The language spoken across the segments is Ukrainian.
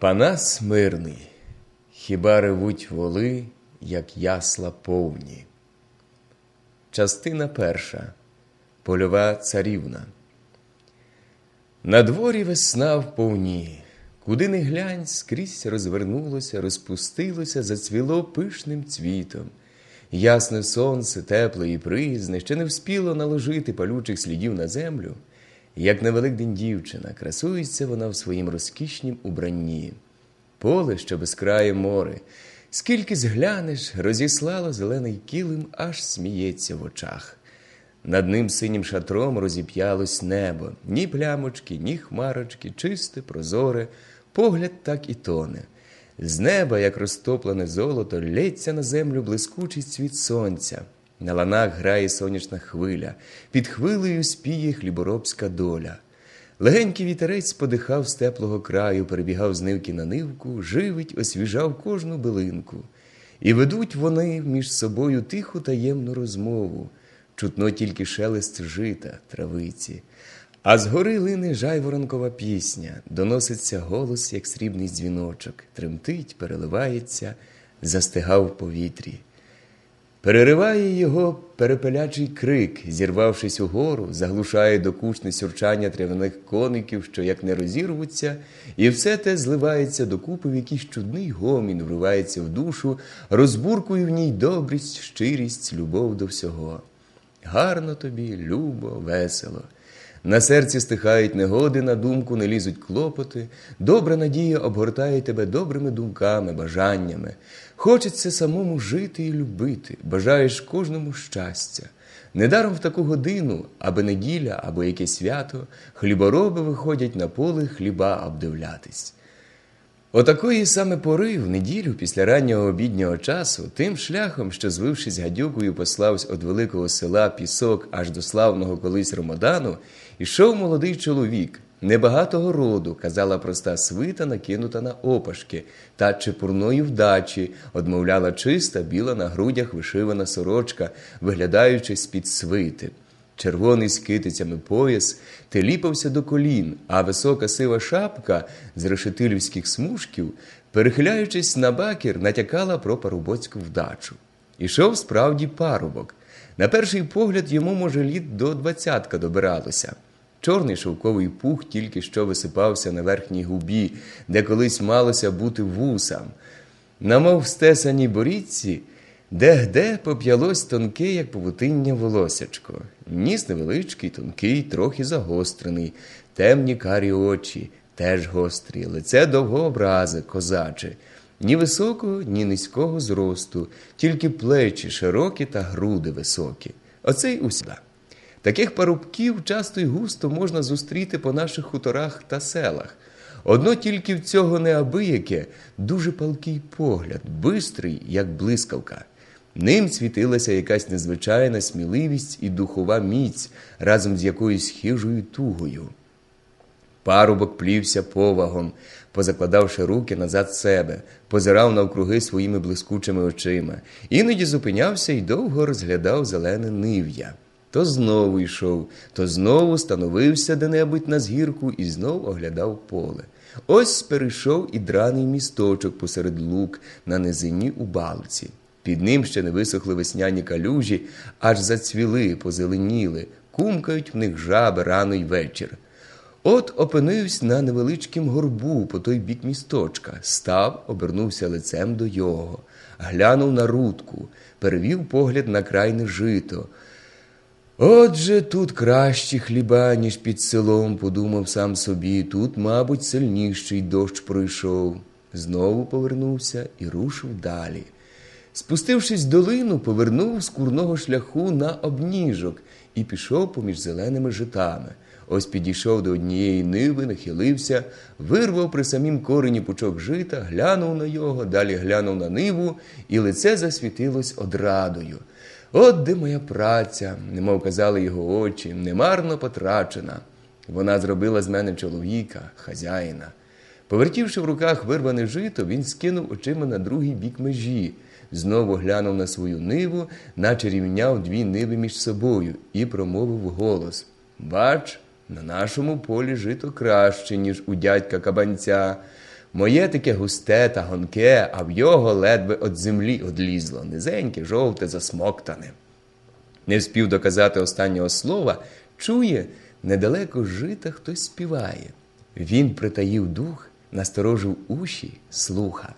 Панас мирний, хіба ревуть воли, як ясла повні. Частина перша Польова царівна. На дворі весна вповні, куди не глянь, скрізь розвернулося, розпустилося, зацвіло пишним цвітом. Ясне сонце, тепле і приязне, ще не вспіло наложити палючих слідів на землю. Як на Великдень дівчина, красується вона в своїм розкішнім убранні. Поле, що безкрає море, скільки зглянеш, розіслало зелений килим, аж сміється в очах. Над ним синім шатром розіп'ялось небо, ні плямочки, ні хмарочки, чисте, прозоре, погляд так і тоне. З неба, як розтоплене золото, лється на землю блискучий цвіт сонця. На ланах грає сонячна хвиля, під хвилею спіє хліборобська доля. Легенький вітерець подихав з теплого краю, перебігав з нивки на нивку, живить, освіжав кожну билинку. І ведуть вони між собою тиху таємну розмову, чутно тільки шелест жита, травиці. А згори лине жайворонкова пісня, доноситься голос, як срібний дзвіночок, тремтить, переливається, застигав в повітрі. Перериває його перепелячий крик, зірвавшись угору, заглушає докучне сюрчання травяних коників, що як не розірвуться, і все те зливається докупи в якийсь чудний гомін, вривається в душу, розбуркує в ній добрість, щирість, любов до всього. Гарно тобі, любо, весело. На серці стихають негоди, на думку не лізуть клопоти, добра надія обгортає тебе добрими думками, бажаннями. Хочеться самому жити і любити, бажаєш кожному щастя. Недаром в таку годину, аби неділя, або яке свято, хлібороби виходять на поле хліба обдивлятись. Отакої саме пори в неділю після раннього обіднього часу, тим шляхом, що, звившись гадюкою, пославсь від великого села Пісок аж до славного колись Ромодану, ішов молодий чоловік, небагатого роду, казала проста свита, накинута на опашки, та чепурної вдачі, одмовляла чиста, біла на грудях вишивана сорочка, виглядаючи з-під свити. Червоний з китицями пояс теліпався до колін, а висока сива шапка з решетилівських смужків, перехиляючись на бакір, натякала про парубоцьку вдачу. Ішов справді парубок. На перший погляд йому, може, літ до двадцятка добиралося. Чорний шовковий пух тільки що висипався на верхній губі, де колись малося бути вусам. На мов стесаній борідці де-де поп'ялось тонке, як павутиння волосячко. Ніс невеличкий, тонкий, трохи загострений, темні карі очі, теж гострі, лице довгообразе, козаче, ні високого, ні низького зросту, тільки плечі широкі та груди високі. Оце й усіда. Таких парубків часто й густо можна зустріти по наших хуторах та селах. Одно тільки в цього неабияке дуже палкий погляд, бистрий, як блискавка. Ним світилася якась незвичайна сміливість і духова міць разом з якоюсь хижою тугою. Парубок плівся повагом, позакладавши руки назад себе, позирав навкруги своїми блискучими очима, іноді зупинявся і довго розглядав зелене нив'я. То знову йшов, то знову становився де-небудь на згірку і знов оглядав поле. Ось перейшов і драний місточок посеред лук на низині у балці. Під ним ще не висохли весняні калюжі, аж зацвіли, позеленіли, кумкають в них жаби рано й вечір. От опинився на невеличкім горбу по той бік місточка, став, обернувся лицем до його, глянув на рудку, перевів погляд на крайне жито. Отже, тут кращі хліба, ніж під селом, подумав сам собі. Тут, мабуть, сильніший дощ пройшов. Знову повернувся і рушив далі. Спустившись в долину, повернув з курного шляху на обніжок і пішов поміж зеленими житами. Ось підійшов до однієї ниви, нахилився, вирвав при самім корені пучок жита, глянув на його, далі глянув на ниву, і лице засвітилось одрадою. От де моя праця, немов казали його очі, немарно потрачена. Вона зробила з мене чоловіка, хазяїна. Повертівши в руках вирване жито, він скинув очима на другий бік межі знову глянув на свою ниву, наче рівняв дві ниви між собою, і промовив голос Бач, на нашому полі жито краще, ніж у дядька кабанця. Моє таке густе та гонке, а в його ледве од землі одлізло, низеньке, жовте, засмоктане. Не вспів доказати останнього слова, чує, недалеко жита хтось співає. Він притаїв дух, насторожив уші, слуха.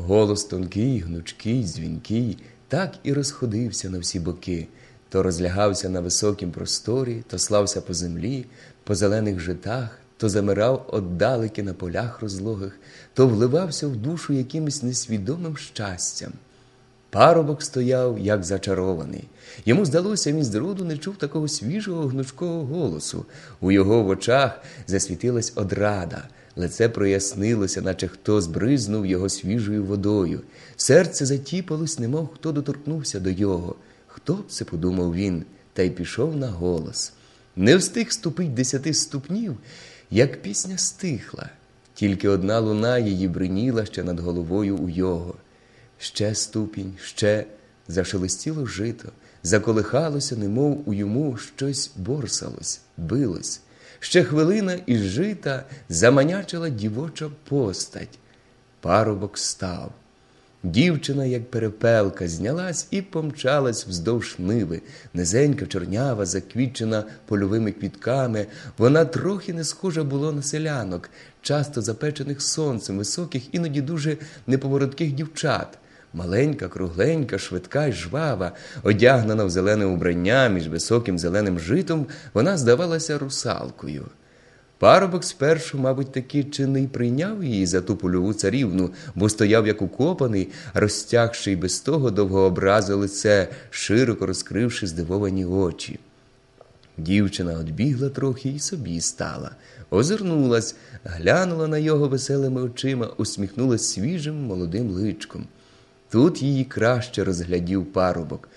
Голос тонкий, гнучкий, дзвінкий, так і розходився на всі боки, то розлягався на високім просторі, то слався по землі, по зелених житах, то замирав оддалеки на полях розлогих, то вливався в душу якимось несвідомим щастям. Парубок стояв, як зачарований. Йому здалося, він з роду не чув такого свіжого гнучкого голосу. У його в очах засвітилась одрада, лице прояснилося, наче хто збризнув його свіжою водою. Серце затіпалось, немов хто доторкнувся до його. Хто б це подумав він, та й пішов на голос. Не встиг ступить десяти ступнів, як пісня стихла. Тільки одна луна її бриніла ще над головою у його. Ще ступінь, ще зашелестіло жито, заколихалося, немов у йому щось борсалось, билось. Ще хвилина із жита заманячила дівоча постать. Парубок став. Дівчина, як перепелка, знялась і помчалась вздовж ниви, низенька, чорнява, заквітчена польовими квітками. Вона трохи не схожа була на селянок, часто запечених сонцем, високих, іноді дуже неповоротких дівчат. Маленька, кругленька, швидка й жвава, одягнена в зелене убрання між високим зеленим житом, вона здавалася русалкою. Парубок спершу, мабуть, таки чи не й прийняв її за ту польову царівну, бо стояв як укопаний, розтягши й без того довгообразе лице, широко розкривши здивовані очі. Дівчина одбігла трохи і собі стала, озирнулась, глянула на його веселими очима, усміхнулась свіжим молодим личком. Тут її краще розглядів парубок.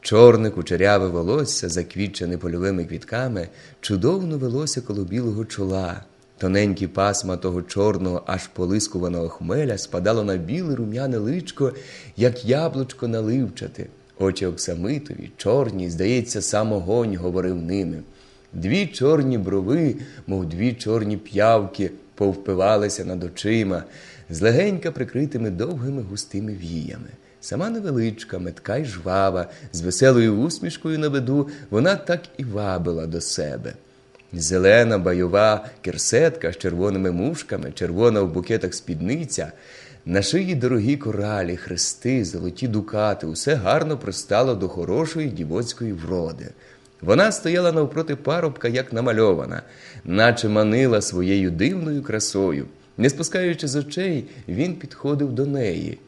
Чорне кучеряве волосся, заквітчене польовими квітками, чудовно велося коло білого чола. Тоненькі пасма того чорного, аж полискуваного хмеля спадало на біле рум'яне личко, як яблучко наливчате. Очі оксамитові, чорні, здається, сам огонь говорив ними. Дві чорні брови, мов дві чорні п'явки, повпивалися над очима, з легенька прикритими довгими густими віями. Сама невеличка, метка й жвава, з веселою усмішкою на виду, вона так і вабила до себе. Зелена бойова керсетка з червоними мушками, червона в букетах спідниця, на шиї дорогі коралі, хрести, золоті дукати, усе гарно пристало до хорошої дівоцької вроди. Вона стояла навпроти парубка, як намальована, наче манила своєю дивною красою. Не спускаючи з очей, він підходив до неї.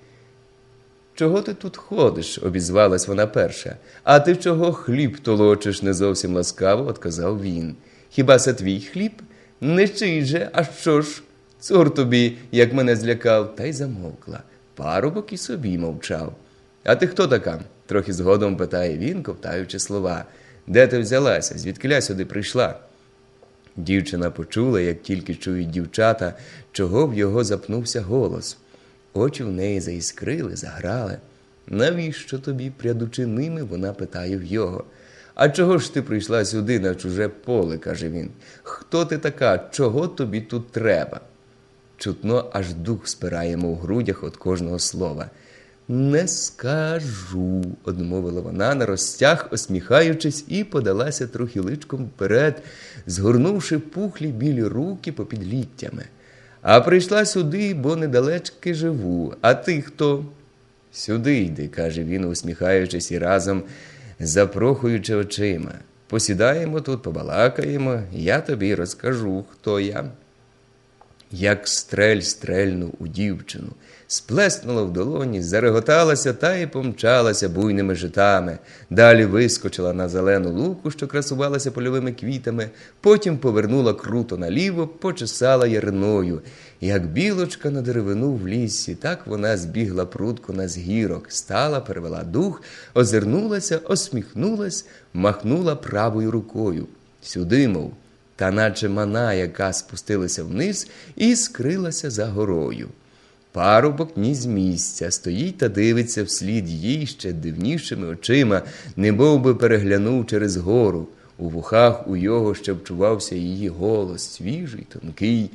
Чого ти тут ходиш? обізвалась вона перша. А ти чого хліб толочиш не зовсім ласкаво, отказав він. Хіба це твій хліб? Не чий же, а що ж? Цур тобі, як мене злякав, та й замовкла. Парубок і собі мовчав. А ти хто така? трохи згодом питає він, ковтаючи слова. Де ти взялася? Звідкиля сюди прийшла? Дівчина почула, як тільки чують дівчата, чого в його запнувся голос. Очі в неї заіскрили, заграли. Навіщо тобі, прядучи ними, вона питає в його. А чого ж ти прийшла сюди на чуже поле, каже він. Хто ти така? Чого тобі тут треба? Чутно аж дух спираємо в грудях від кожного слова. Не скажу, одмовила вона на розтяг, осміхаючись, і подалася трохи личком вперед, згорнувши пухлі білі руки попід ліктями. А прийшла сюди, бо недалечки живу. А ти хто? Сюди йди, каже він, усміхаючись і разом запрохуючи очима. Посідаємо тут, побалакаємо, я тобі розкажу, хто я. Як стрель стрельнув у дівчину, сплеснула в долоні, зареготалася та й помчалася буйними житами. Далі вискочила на зелену луку, що красувалася польовими квітами, потім повернула круто наліво, почесала яриною. Як білочка на деревину в лісі, так вона збігла прудко на згірок, стала, перевела дух, озирнулася, осміхнулась, махнула правою рукою. Сюди, мов та наче мана, яка спустилася вниз і скрилася за горою. Парубок ні з місця, стоїть та дивиться вслід їй ще дивнішими очима, немов би переглянув через гору. У вухах у його ще вчувався її голос, свіжий, тонкий.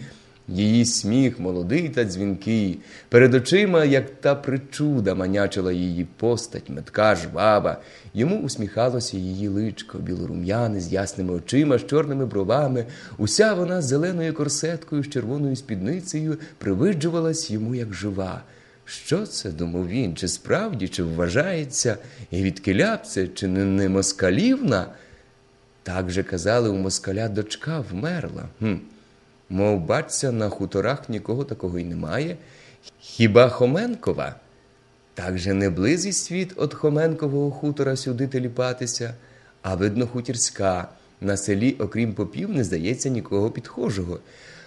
Її сміх молодий та дзвінкий, перед очима, як та причуда, манячила її постать, метка жваба. Йому усміхалося її личко, білорум'яне, з ясними очима, з чорними бровами. Уся вона з зеленою корсеткою, з червоною спідницею привиджувалась йому як жива. Що це, думав він, чи справді, чи вважається, і від це, чи не, не москалівна? Так же казали, у москаля дочка вмерла. Хм. Мов бачця, на хуторах нікого такого й немає. Хіба Хоменкова? Так же не близий світ от Хоменкового хутора сюди теліпатися, а видно, хутірська. На селі, окрім попів, не здається нікого підхожого.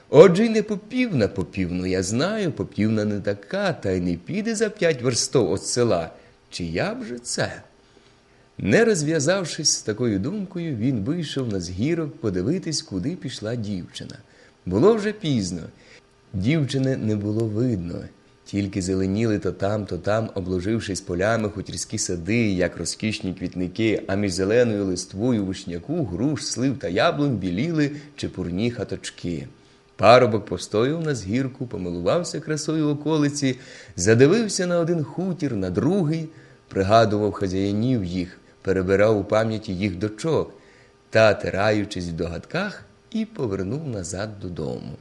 Отже, й не попівна попівну, я знаю, попівна не така, та й не піде за п'ять верстов від села. Чия б же це? Не розв'язавшись з такою думкою, він вийшов на згірок подивитись, куди пішла дівчина. Було вже пізно. Дівчини не було видно, тільки зеленіли то там, то там, обложившись полями хутірські сади, як розкішні квітники, а між зеленою листвою вишняку, груш, слив та яблунь біліли чепурні хаточки. Парубок постояв на згірку, помилувався красою околиці, задивився на один хутір, на другий, пригадував хазяїнів їх, перебирав у пам'яті їх дочок та, тираючись в догадках, і повернув назад додому.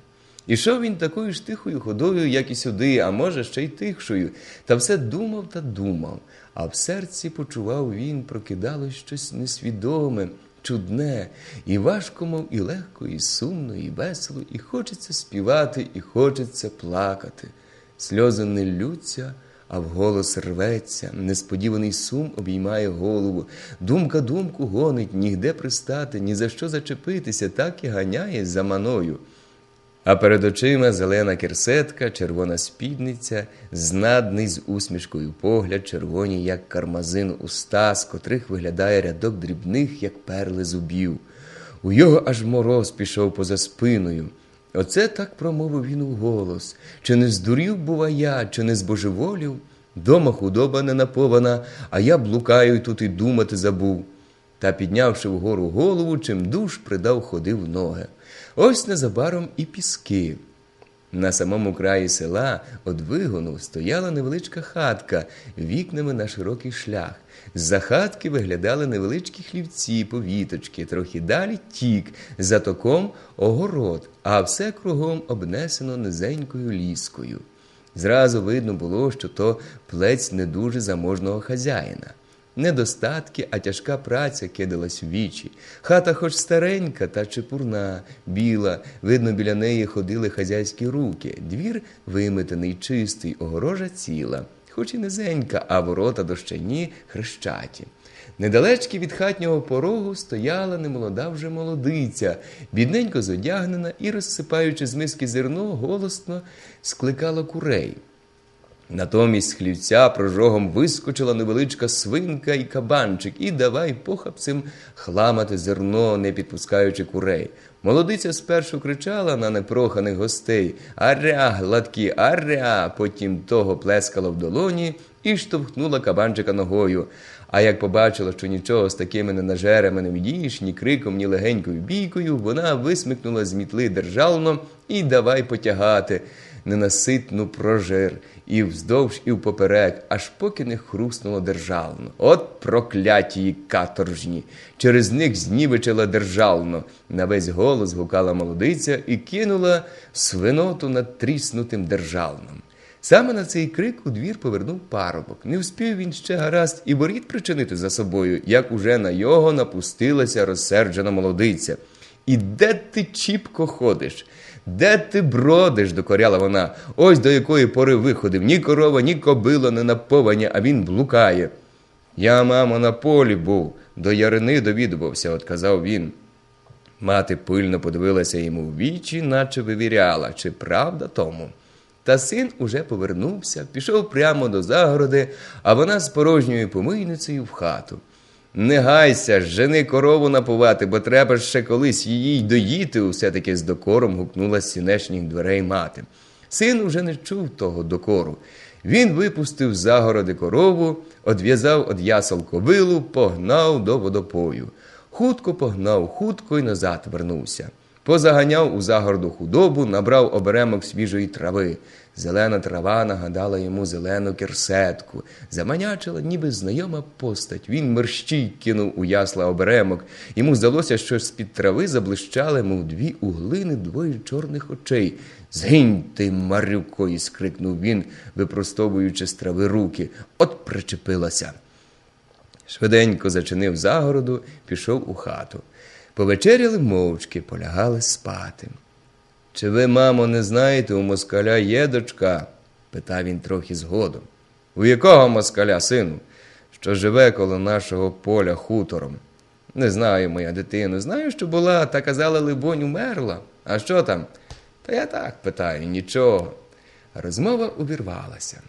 Ішов він такою ж тихою ходою, як і сюди, а може, ще й тихшою, та все думав та думав, а в серці почував він, прокидалось щось несвідоме, чудне, і важко, мов і легко, і сумно, і весело, і хочеться співати, і хочеться плакати. Сльози не ллються, а вголос рветься, несподіваний сум обіймає голову. Думка думку гонить, нігде пристати, ні за що зачепитися, так і ганяє за маною. А перед очима зелена кірсетка, червона спідниця, знадний з усмішкою погляд, червоні, як кармазин уста, з котрих виглядає рядок дрібних, як перли зубів. У його аж мороз пішов поза спиною. Оце так промовив він у голос. Чи не здурів, бува я, чи не збожеволів? Дома худоба не напована, а я блукаю тут і думати забув. Та, піднявши вгору голову, чим душ придав ходив ноги. Ось незабаром і піски. На самому краї села од вигону стояла невеличка хатка вікнами на широкий шлях. З-за хатки виглядали невеличкі хлівці, повіточки, трохи далі тік, за током огород, а все кругом обнесено низенькою ліскою. Зразу видно було, що то плець не дуже заможного хазяїна. Недостатки, а тяжка праця кидалась в вічі. Хата, хоч старенька, та чепурна, біла, видно, біля неї ходили хазяйські руки. Двір виметений, чистий, огорожа ціла, хоч і низенька, а ворота дощані хрещаті. Недалечки від хатнього порогу стояла немолода вже молодиця, бідненько зодягнена і, розсипаючи з миски зерно, голосно скликала курей. Натомість хлівця прожогом вискочила невеличка свинка і кабанчик, і давай похапцем хламати зерно, не підпускаючи курей. Молодиця спершу кричала на непроханих гостей Аря, гладкі, аря, потім того плескала в долоні і штовхнула кабанчика ногою. А як побачила, що нічого з такими ненажерами не вдієш, ні криком, ні легенькою бійкою, вона висмикнула з мітли державно і давай потягати ненаситну прожир, і вздовж, і впоперек, аж поки не хруснуло державно. От прокляті каторжні. Через них знівечила державно. На весь голос гукала молодиця і кинула свиноту над тріснутим державном. Саме на цей крик у двір повернув парубок. Не вспів він ще гаразд і боріт причинити за собою, як уже на його напустилася розсерджена молодиця. І де ти чіпко ходиш? Де ти бродиш? докоряла вона. Ось до якої пори виходив. Ні корова, ні кобила не наповані, а він блукає. Я, мамо, на полі був, до ярини довідувався, отказав він. Мати пильно подивилася йому в вічі, наче вивіряла, чи правда тому. Та син уже повернувся, пішов прямо до загороди, а вона з порожньою помийницею в хату. Не гайся, жени корову напувати, бо треба ще колись її й доїти, усе таки з докором гукнула з сінешніх дверей мати. Син уже не чув того докору. Він випустив з загороди корову, одв'язав од ясел ковилу, погнав до водопою. Хутко погнав, хутко й назад вернувся. Позаганяв у загороду худобу, набрав оберемок свіжої трави. Зелена трава нагадала йому зелену кірсетку, заманячила, ніби знайома постать. Він мерщій кинув у ясла оберемок. Йому здалося, що з-під трави заблищали, мов дві углини двоє чорних очей. Згинь ти, Марюко, скрикнув він, випростовуючи з трави руки. От причепилася. Швиденько зачинив загороду, пішов у хату. Повечеряли мовчки, полягали спати. Чи ви, мамо, не знаєте, у москаля є дочка? питав він трохи згодом. У якого москаля, сину, що живе коло нашого поля хутором? Не знаю, моя дитино, знаю, що була, та казала, либонь, умерла. А що там? Та я так питаю, нічого. Розмова увірвалася.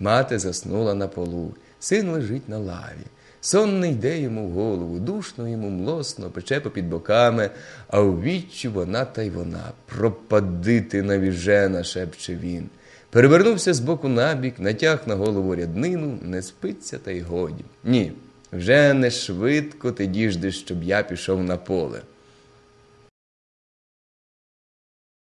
Мати заснула на полу, син лежить на лаві. Сон не йде йому в голову, душно йому млосно, пече попід боками, а у віччю вона та й вона. Пропади ти навіжена, шепче він. Перевернувся з боку набік, натяг на голову ряднину, не спиться та й годі. Ні, вже не швидко ти діждеш, щоб я пішов на поле.